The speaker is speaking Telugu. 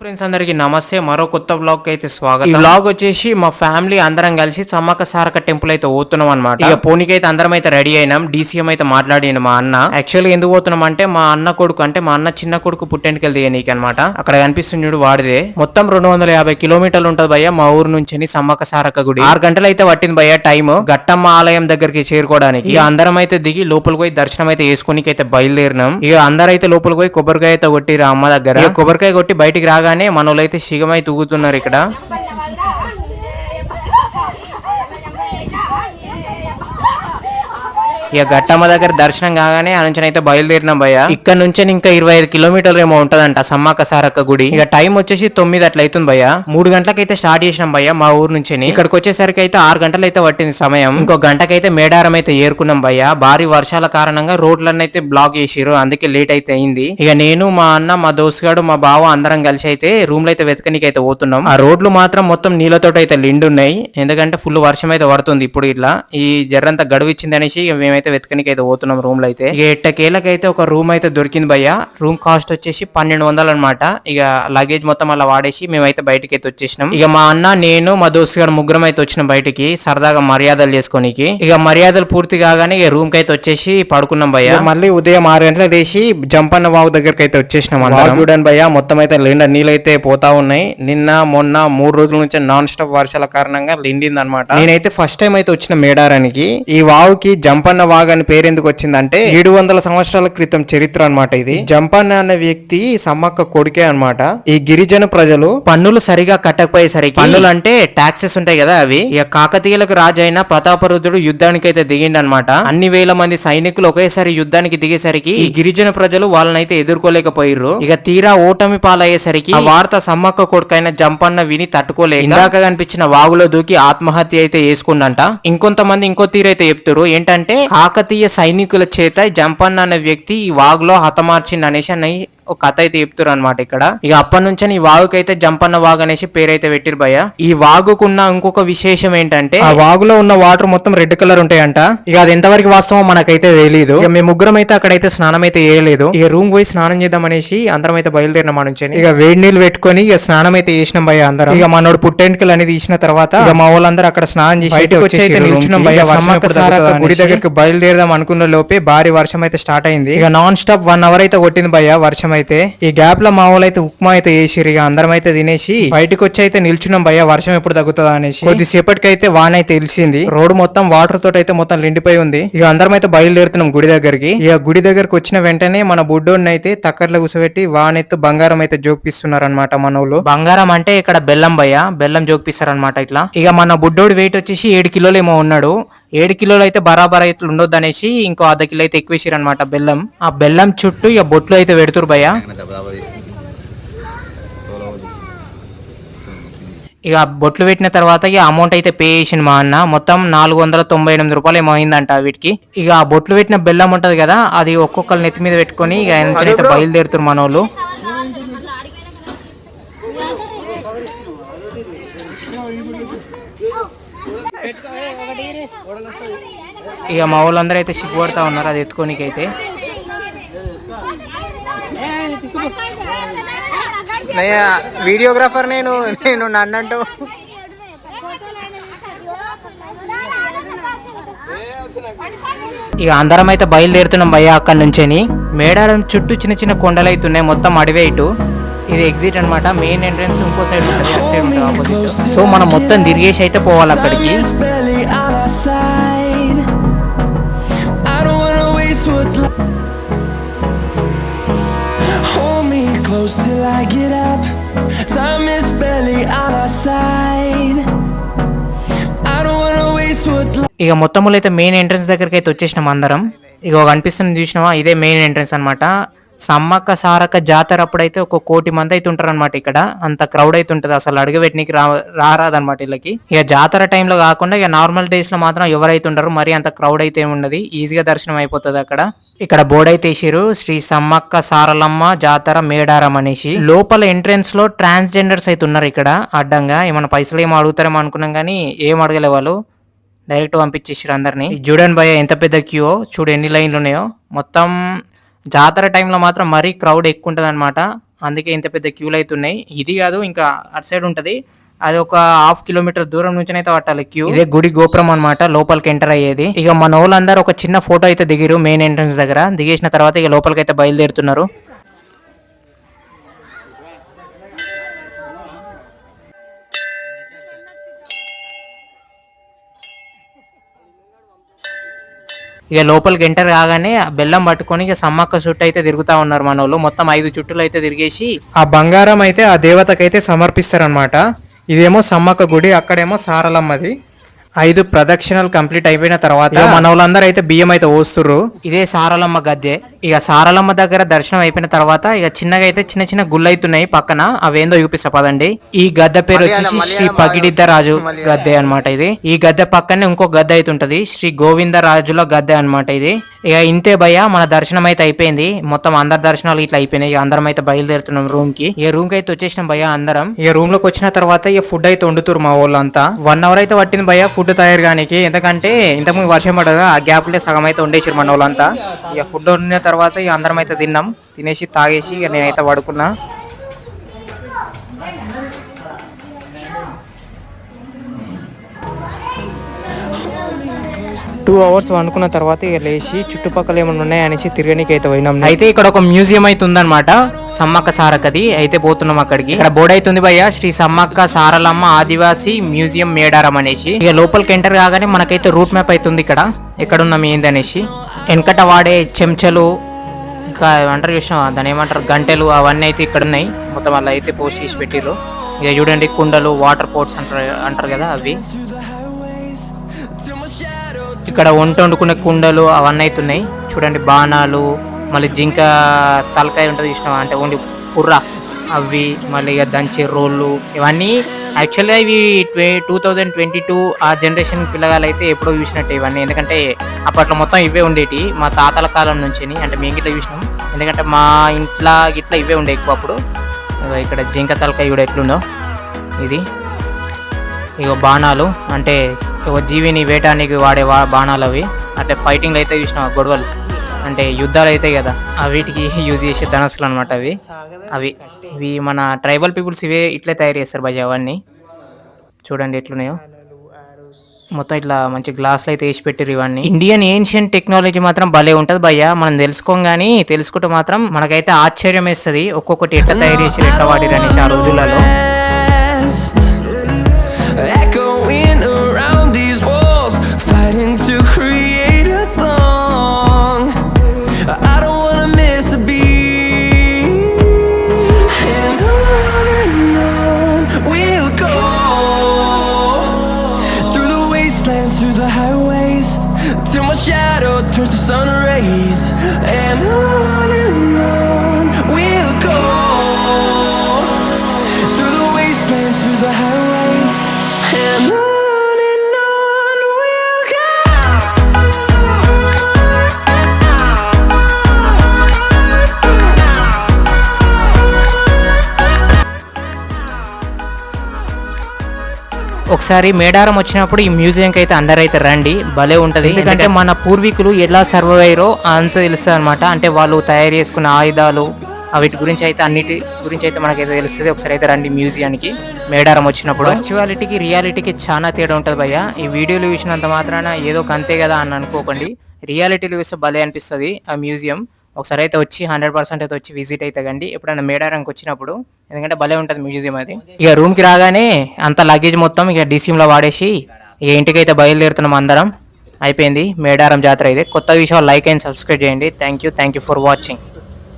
ఫ్రెండ్స్ అందరికి నమస్తే. మరో కొత్త వ్లాగ్ అయితే స్వాగతం. ఈ వ్లాగ్ వచ్చేసి మా ఫ్యామిలీ అందరం కలిసి సమ్మక్క సారక టెంపుల్ అయితే పోతున్నాం అనమాట ఇక పోనీకి అయితే అందరం అయితే రెడీ అయినాం. డీసీఎం అయితే మాట్లాడిన మా అన్న. యాక్చువల్లీ ఎందుకు పోతున్నాం అంటే మా అన్న కొడుకు అంటే మా అన్న చిన్న కొడుకు పుట్టెంటికి దిగనీకి అనమాట అక్కడ కనిపిస్తుంది చూడు వాడిదే. మొత్తం రెండు వందల యాభై కిలోమీటర్లు ఉంటది భయ్య మా ఊరు నుంచి సమ్మక్క సారక గుడి. ఆరు గంటలు అయితే పట్టింది భయ్య టైం గట్టమ్మ ఆలయం దగ్గరికి చేరుకోవడానికి. ఇక అందరం అయితే దిగి లోపలికి పోయి దర్శనం అయితే వేసుకోనికి అయితే బయలుదేరినాం. ఇక అందరూ అయితే లోపలికి పోయి కొబ్బరికాయ అయితే కొట్టిరు అమ్మ దగ్గర. కొబ్బరికాయ కొట్టి బయటికి రాగానే చూడగానే అయితే శిగమై తూగుతున్నారు ఇక్కడ. ఇక గట్టమ్మ దగ్గర దర్శనం కాగానే ఆ నుంచి అయితే బయలుదేరినాం భయ్య. ఇక్కడ నుంచి ఇంకా ఇరవై ఐదు కిలోమీటర్లు ఏమో ఉంటదంట సమ్మక్క సారక్క గుడి. ఇక టైం వచ్చేసి తొమ్మిది అట్లా అవుతుంది భయ్య. మూడు గంటలకైతే స్టార్ట్ చేసినాం భయ్య మా ఊరు నుంచి ఇక్కడికి వచ్చేసరికి అయితే ఆరు గంటలు అయితే పట్టింది సమయం. ఇంకో గంటకైతే మేడారం అయితే ఏరుకున్నాం భయ్య. భారీ వర్షాల కారణంగా రోడ్లన్నీ అయితే బ్లాక్ చేసిరు అందుకే లేట్ అయితే అయింది. ఇక నేను మా అన్న మా దోస్తుగాడు మా బావ అందరం కలిసి అయితే రూమ్లో అయితే వెతకనికి అయితే పోతున్నాం. ఆ రోడ్లు మాత్రం మొత్తం నీళ్ళతో అయితే నిండున్నాయి. ఎందుకంటే ఫుల్ వర్షం అయితే పడుతుంది ఇప్పుడు ఇట్లా. ఈ జర్రంతా గడువు ఇచ్చింది అనేసి మేమైతే మేమైతే వెతకనికి అయితే పోతున్నాం రూమ్లో అయితే ఇక ఎట్టకేళ్ళకైతే ఒక రూమ్ అయితే దొరికింది భయ్య. రూమ్ కాస్ట్ వచ్చేసి పన్నెండు వందలు అనమాట ఇక లగేజ్ మొత్తం అలా వాడేసి మేమైతే బయటకి అయితే వచ్చేసినాం. ఇక మా అన్న నేను మా దోస్తు గారు ముగ్గురం అయితే వచ్చినాం బయటికి సరదాగా మర్యాదలు చేసుకోనికి. ఇక మర్యాదలు పూర్తి కాగానే ఇక రూమ్కి అయితే వచ్చేసి పడుకున్నాం భయ్య. మళ్ళీ ఉదయం ఆరు గంటలకు లేచి జంపన్న వాగు దగ్గరికి అయితే వచ్చేసినాం అందరం. చూడండి భయ్య మొత్తం అయితే నిండా నీళ్ళు అయితే పోతా ఉన్నాయి. నిన్న మొన్న మూడు రోజుల నుంచి నాన్ స్టాప్ వర్షాల కారణంగా నిండింది అనమాట నేనైతే ఫస్ట్ టైం అయితే వచ్చిన మేడారానికి ఈ వాగుకి జంపన్న వాగు అని పేరు ఎందుకు వచ్చిందంటే ఏడు వందల సంవత్సరాల క్రితం చరిత్ర అన్నమాట ఇది. జంపన్న అనే వ్యక్తి సమ్మక్క కొడుకే అన్నమాట. ఈ గిరిజన ప్రజలు పన్నులు సరిగా కట్టకపోయేసరికి పన్నులు అంటే టాక్సెస్ ఉంటాయి కదా అవి. ఇక కాకతీయులకు రాజు అయిన ప్రతాపరుద్రుడు యుద్ధానికి అయితే దిగిండనమాట అన్ని వేల మంది సైనికులు ఒకేసారి యుద్ధానికి దిగేసరికి ఈ గిరిజన ప్రజలు వాళ్ళనైతే ఎదుర్కోలేకపోయిర్రు. ఇక తీరా ఓటమి పాలయ్యేసరికి ఆ వార్త సమ్మక్క కొడుకైన జంపన్న విని తట్టుకోలేక ఇందాక కనిపించిన వాగులో దూకి ఆత్మహత్య అయితే చేసుకుందంట ఇంకొంతమంది ఇంకో తీరైతే చెప్తారు ఏంటంటే కాకతీయ సైనికుల చేత జంపన్న అనే వ్యక్తి ఈ వాగులో హతమార్చింది అనేసి అని ఒక కథ అయితే చెప్తారు అనమాట ఇక్కడ. ఇక అప్పటి నుంచి ఈ వాగుకైతే జంపన్న వాగు అనేసి పేరైతే పెట్టిరు భయ ఈ వాగుకున్న ఇంకొక విశేషం ఏంటంటే ఆ వాగులో ఉన్న వాటర్ మొత్తం రెడ్ కలర్ ఉంటాయంట. ఇక అది ఎంతవరకు వాస్తవం మనకైతే తెలియదు ఇక మేము ముగ్గురం అయితే అక్కడైతే స్నానం అయితే చేయలేదు. ఇక రూమ్ పోయి స్నానం చేద్దాం అనేసి అందరం అయితే బయలుదేరిన మా నుంచి. ఇక వేడి నీళ్ళు పెట్టుకొని ఇక స్నానం అయితే చేసినాం భయ అందరం. ఇక మనోడు పుట్టెంటుకలు అనేది తీసిన తర్వాత ఇక మా వాళ్ళందరూ అక్కడ స్నానం చేసి బయటకు వచ్చి అయితే నిల్చున్నాం భయ గుడి దగ్గరికి బయలుదేరదాం అనుకున్న లోపే భారీ వర్షం అయితే స్టార్ట్ అయింది. ఇక నాన్ స్టాప్ వన్ అవర్ అయితే కొట్టింది భయ వర్షం అయితే అయితే ఈ గ్యాప్లో మా అయితే ఉప్మా అయితే వేసిరు ఇక అందరం అయితే తినేసి బయటకు వచ్చి అయితే నిల్చున్నాం భయ వర్షం ఎప్పుడు తగ్గుతుందా అనేసి. కొద్దిసేపటికైతే వాన అయితే తెలిసింది. రోడ్ మొత్తం వాటర్ తోటి అయితే మొత్తం నిండిపోయి ఉంది. ఇక అందరం అయితే బయలుదేరుతున్నాం గుడి దగ్గరికి. ఇక గుడి దగ్గరకు వచ్చిన వెంటనే మన బుడ్డోడిని అయితే తక్కర్లో కూర్చోబెట్టి వానెత్తు బంగారం అయితే జోకిపిస్తున్నారు అనమాట మనవులు బంగారం అంటే ఇక్కడ బెల్లం భయ్య బెల్లం జోకిపిస్తారు అనమాట ఇట్లా. ఇక మన బుడ్డోడి వెయిట్ వచ్చేసి ఏడు కిలోలు ఏమో ఉన్నాడు. ఏడు కిలోలు అయితే బరాబర్ అయితే ఉండొద్దు అనేసి ఇంకో అర్ధ కిలో అయితే ఎక్కువేసారు అనమాట బెల్లం. ఆ బెల్లం చుట్టూ ఇక బొట్లు అయితే పెడుతురు తీసుకుని ఇక బొట్లు పెట్టిన తర్వాత ఇక అమౌంట్ అయితే పే చేసింది మా అన్న. మొత్తం నాలుగు వందల తొంభై ఎనిమిది రూపాయలు ఏమో అయిందంట వీటికి. ఇక ఆ బొట్లు పెట్టిన బెల్లం ఉంటది కదా అది ఒక్కొక్కరు నెత్తి మీద పెట్టుకొని ఇక అయితే బయలుదేరుతారు మన వాళ్ళు ఇక మా వాళ్ళందరూ అయితే సిగ్గుపడతా ఉన్నారు అది ఎత్తుకోనికి అయితే వీడియోగ్రాఫర్ నేను నేను నన్నంటూ ఇక అందరం అయితే బయలుదేరుతున్నాం భయ్య అక్కడి నుంచేని. మేడారం చుట్టూ చిన్న చిన్న కొండలు అయితే ఉన్నాయి మొత్తం అడివే ఇటు. ఇది ఎగ్జిట్ అన్నమాట మెయిన్ ఎంట్రన్స్ ఇంకో సైడ్ ఉంటుంది అటు సైడ్ ఉంటుంది ఆపోజిట్ సో మనం మొత్తం తిరిగేసి అయితే పోవాలి అక్కడికి. Time side. I don't wanna waste what's left. Hold me close till I get up. Time is barely on our side. I don't wanna waste what's left. ఇక మొత్తములు అయితే మెయిన్ ఎంట్రన్స్ దగ్గరికి అయితే వచ్చేసినాం అందరం ఇక ఒక అనిపిస్తుంది చూసినావా ఇదే మెయిన్ ఎంట్రన్స్ అనమాట సమ్మక్క సారక్క జాతర అప్పుడైతే ఒక కోటి మంది అయితే ఉంటారు అనమాట ఇక్కడ. అంత క్రౌడ్ అయితే ఉంటుంది అసలు అడుగుపెట్టనికి రా రారాదనమాట వీళ్ళకి. ఇక జాతర టైంలో కాకుండా ఇక నార్మల్ డేస్లో మాత్రం ఎవరైతే ఉంటారు మరి అంత క్రౌడ్ అయితే ఉండదు ఈజీగా దర్శనం అయిపోతుంది అక్కడ. ఇక్కడ బోర్డు అయితే వేసిరు శ్రీ సమ్మక్క సారలమ్మ జాతర మేడారం అనేసి. లోపల ఎంట్రెన్స్లో ట్రాన్స్జెండర్స్ అయితే ఉన్నారు ఇక్కడ. అడ్డంగా ఏమైనా పైసలు ఏమో అడుగుతారేమో అనుకున్నాం కానీ ఏం అడగలే వాళ్ళు. డైరెక్ట్ పంపించేసారు అందరినీ. చూడండి భయ ఎంత పెద్ద క్యూ చూడు ఎన్ని లైన్లు ఉన్నాయో. మొత్తం జాతర టైంలో మాత్రం మరీ క్రౌడ్ ఎక్కువ ఉంటుంది అనమాట అందుకే ఇంత పెద్ద క్యూలు అవుతున్నాయి ఇది కాదు ఇంకా అటు సైడ్ ఉంటుంది. అది ఒక హాఫ్ కిలోమీటర్ దూరం నుంచి అయితే పట్టాలి క్యూ. ఇదే గుడి గోపురం అనమాట లోపలికి ఎంటర్ అయ్యేది. ఇక మన వాళ్ళందరూ ఒక చిన్న ఫోటో అయితే దిగిరు మెయిన్ ఎంట్రన్స్ దగ్గర. దిగేసిన తర్వాత ఇక లోపలికి అయితే బయలుదేరుతున్నారు. ఇక లోపలికి ఎంటర్ కాగానే బెల్లం పట్టుకొని ఇక సమ్మక్క చుట్టూ అయితే తిరుగుతా ఉన్నారు మన వాళ్ళు మొత్తం ఐదు చుట్టులు అయితే తిరిగేసి ఆ బంగారం అయితే ఆ దేవతకైతే సమర్పిస్తారనమాట ఇదేమో సమ్మక్క గుడి అక్కడేమో సారలమ్మది. ఐదు ప్రదక్షిణలు కంప్లీట్ అయిపోయిన తర్వాత మన వాళ్ళందరూ అయితే బియ్యం అయితే పోస్తుర్రు. ఇదే సారలమ్మ గద్దె. ఇక సారలమ్మ దగ్గర దర్శనం అయిపోయిన తర్వాత ఇక చిన్నగా అయితే చిన్న చిన్న గుళ్ళు అవుతున్నాయి పక్కన అవేందో చూపిస్తా పదండి. ఈ గద్దె పేరు వచ్చేసి శ్రీ పగిడిద్ద రాజు గద్దె అన్నమాట ఇది. ఈ గద్దె పక్కనే ఇంకో గద్దె అయితే ఉంటది శ్రీ గోవింద రాజుల గద్దె అన్నమాట ఇది. ఇక ఇంతే భయ్య మన దర్శనం అయితే అయిపోయింది. మొత్తం అందరి దర్శనాలు ఇట్లా అయిపోయినాయి. అందరం అయితే బయలుదేరుతున్నాం రూమ్కి. ఇక రూమ్కి అయితే వచ్చేసినాం భయ్య అందరం. ఇక రూమ్లోకి వచ్చిన తర్వాత ఇక ఫుడ్ అయితే వండుతురు మా వాళ్ళంతా. వన్ అవర్ అయితే పట్టింది భయ్య ఫుడ్ తయారు కానికి ఎందుకంటే ఇంతకుముందు వర్షం పడదా ఆ గ్యాప్లో సగం అయితే వండేసారు మన వాళ్ళంతా. ఇక ఫుడ్ వండిన తర్వాత ఇక అందరం అయితే తిన్నాం. తినేసి తాగేసి ఇక నేనైతే పడుకున్నా. టూ అవర్స్ వండుకున్న తర్వాత ఇక లేచి చుట్టుపక్కల ఏమైనా ఉన్నాయనేసి తిరగనీకి అయితే పోయినాం అయితే ఇక్కడ ఒక మ్యూజియం అయితే ఉందన్నమాట సమ్మక్క సారకది అయితే పోతున్నాం అక్కడికి. ఇక్కడ బోర్డు అవుతుంది భయ్య. శ్రీ సమ్మక్క సారలమ్మ ఆదివాసి మ్యూజియం మేడారం అనేసి. ఇక లోపలికి ఎంటర్ కాగానే మనకైతే రూట్ మ్యాప్ అవుతుంది ఇక్కడ. ఎక్కడ ఉన్నాం ఏంది అనేసి. వెనకట వాడే చెంచలు ఇంకా ఏమంటారు చూసినా దాని ఏమంటారు? గంటెలు అవన్నీ అయితే ఇక్కడ ఉన్నాయి. మొత్తం అలా అయితే పోస్ట్ చేసి పెట్టిర్రు. ఇక చూడండి కుండలు వాటర్ పోర్ట్స్ అంటారు అంటారు కదా అవి. ఇక్కడ వంట వండుకునే కుండలు అవన్నీ అవుతున్నాయి. చూడండి బాణాలు మళ్ళీ జింక తలకాయ ఉంటుంది చూసినావా? అంటే ఓన్లీ పుర్ర. అవి మళ్ళీ ఇక దంచే రోళ్ళు ఇవన్నీ యాక్చువల్గా ఇవి ట్వే టూ థౌజండ్ ట్వంటీ టూ ఆ జనరేషన్ పిల్లగాలు అయితే ఎప్పుడో చూసినట్టు ఇవన్నీ. ఎందుకంటే అప్పట్లో మొత్తం ఇవే ఉండేటి. మా తాతల కాలం నుంచి అంటే మేము గిట్లా చూసినాం. ఎందుకంటే మా ఇంట్లో గిట్లా ఇవే ఉండే ఎక్కువ అప్పుడు. ఇక్కడ జింక తలకాయ కూడా ఎట్లుందో. ఇది. ఇగో బాణాలు అంటే ఒక జీవిని వేటానికి వాడే వా బాణాలు అవి. అంటే ఫైటింగ్లు అయితే చూసిన గొడవలు. అంటే యుద్ధాలు అవుతాయి కదా. ఆ వీటికి యూజ్ చేసే ధనస్సులు అనమాట అవి. అవి. ఇవి మన ట్రైబల్ పీపుల్స్ ఇవే ఇట్లే తయారు చేస్తారు భయ్య అవన్నీ. చూడండి ఎట్లున్నాయో. మొత్తం ఇట్లా మంచి గ్లాసులు అయితే వేసి పెట్టారు ఇవన్నీ. ఇండియన్ ఏన్షియన్ టెక్నాలజీ మాత్రం భలే ఉంటుంది భయ్య. మనం తెలుసుకోం కానీ తెలుసుకుంటే మాత్రం మనకైతే ఆశ్చర్యం వేస్తుంది ఒక్కొక్కటి ఎట్లా తయారు చేసి ఎట్లా వాడిరు అనేసి ఆ రోజులలో. Wastelands, through the highways, till my shadow turns to sun rays. And on and on ఒకసారి మేడారం వచ్చినప్పుడు ఈ మ్యూజియం కి అయితే అందరైతే రండి భలే ఉంటది. ఎందుకంటే మన పూర్వీకులు ఎలా సర్వైవ్ అయ్యారో అంత తెలుస్తుంది అనమాట అంటే వాళ్ళు తయారు చేసుకున్న ఆయుధాలు వీటి గురించి అయితే అన్నిటి గురించి అయితే మనకైతే తెలుస్తుంది. ఒకసారి అయితే రండి మ్యూజియానికి మేడారం వచ్చినప్పుడు. వర్చువాలిటీకి రియాలిటీకి చాలా తేడా ఉంటుంది భయ్య. ఈ వీడియోలు చూసినంత మాత్రాన ఏదో ఒక అంతే కదా అని అనుకోకండి. రియాలిటీలో చూస్తే భలే అనిపిస్తుంది ఆ మ్యూజియం. ఒకసారి అయితే వచ్చి హండ్రెడ్ పర్సెంట్ అయితే వచ్చి విజిట్ అయితే కండి. ఎప్పుడైనా మేడారంకి వచ్చినప్పుడు ఎందుకంటే భలే ఉంటుంది మ్యూజియం అది. ఇక రూమ్కి రాగానే అంత లగేజ్ మొత్తం ఇక DCM వాడేసి ఇక ఇంటికైతే బయలుదేరుతున్నాం అందరం. అయిపోయింది మేడారం జాతర ఇది కొత్త విషయాలు లైక్ అండ్ సబ్స్క్రైబ్ చేయండి. Thank you thank you for watching